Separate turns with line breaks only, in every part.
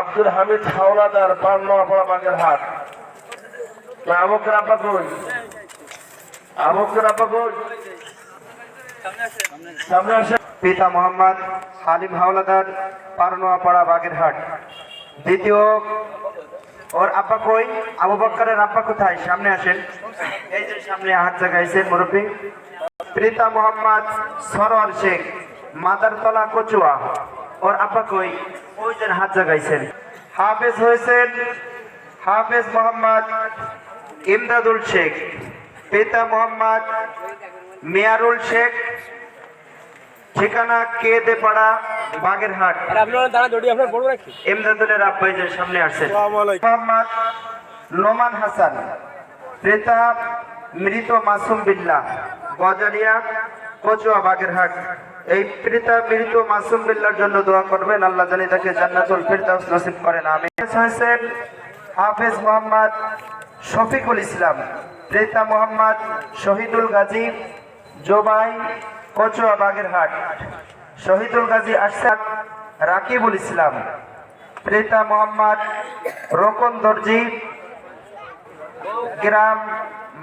আব্দুল হামিদ হাওলাদার, পান নোয়াপাড়া বাগের হাট। আব্বা কই? আমকের আব্বা কই? সামনে আসে
পিতা মোহাম্মদ হালিম হাওলাদার পারনোয়াপাড়া বাগেরহাট দ্বিতীয়, ওর আব্বা কই? আবু বক্করের আব্বা কোথায়? সামনে আসেন। এই যে সামনে হাত জাগাইছেন মুরব্বী। পিতা মোহাম্মদ সরোয়ার শেখ, মাদারতলা কচুয়া। ওর আব্বা কই? ওই হাত জাগাইছেন। হাফেজ হয়েছেন হাফেজ মোহাম্মদ ইমদাদুল শেখ পিতা মোহাম্মদ মিয়ারুল শেখ ঠিকানা কে দে পাড়া বাগেরহাট। এমদাদুলের আব্বাইজের সামনে আসছেন। মোহাম্মদ নোমান হাসান ক্রেতা মৃত মাসুম বিল্লাহ গজারিয়া কচুয়া বাগেরহাট। এই প্রেতা মৃত মাসুম বিল্লার জন্য দোয়া করবেন। আল্লাহ জানি তাকে জান্নাতুল ফিরদাউস নসিব করেন আমি হয়েছেন হাফেজ মোহাম্মদ শফিকুল ইসলাম ক্রেতা মোহাম্মদ শহীদুল গাজী, জোবাই কচুয়া বাগেরহাট, শহীদুল গাজী আশাদ রাকিবুল ইসলাম ক্রেতা মোহাম্মদ রোকন দর্জি, গ্রাম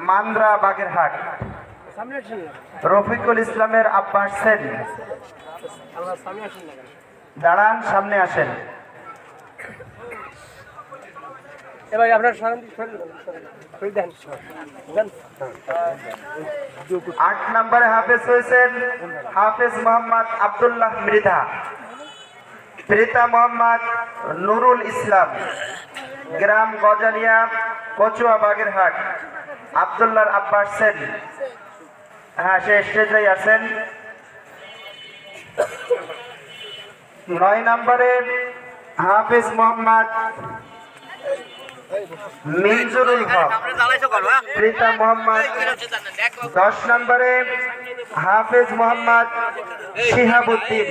মান্দ্রা বাগেরহাট। রফিকুল ইসলামের আব্বা আসছেন
আমার সামনে আসেন। না
দাঁড়ান সামনে আসেন
এবার আপনার
আট নম্বরে হাফেজ হয়েছেন হাফেজ মোহাম্মদ আব্দুল্লাহ মৃধা। প্রেতা মোহাম্মদ নুরুল ইসলাম। গ্রাম গজালিয়া কচুয়া বাগেরহাট। আবদুল্লাহর আব্বা আসছেন হ্যাঁ সে স্টেজেই আছেন। নয় নম্বরে হাফেজ মোহাম্মদ মিনজুরুল হক। প্রিতা মোহাম্মদ। দশ নম্বরে হাফেজ মোহাম্মদ শিহাবুদ্দিন।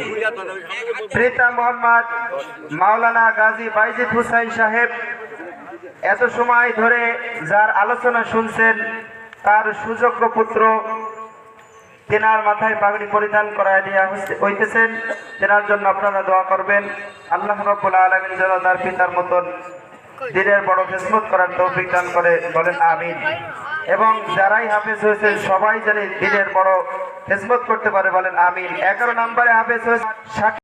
প্রিতা মোহাম্মদ মাওলানা গাজী বাইজিদ হুসাইন সাহেব। এত সময় ধরে যার আলোচনা শুনছেন, তার সুযোগ্য পুত্র তেনার মাথায় পাগড়ি পরিধান করায় দিয়া হইতেছেন। তেনার জন্য আপনারা দোয়া করবেন। আল্লাহ রব্বুল আলমিন যেন তার পিতার মতন দিনের বড় খেসমত করার তৌফিক দান করে। বলেন আমিন। এবং যারাই হাফেজ হয়েছেন, সবাই যেন দিনের বড় খেসমত করতে পারে। বলেন আমিন। এগারো নম্বরে হাফেজ হয়েছে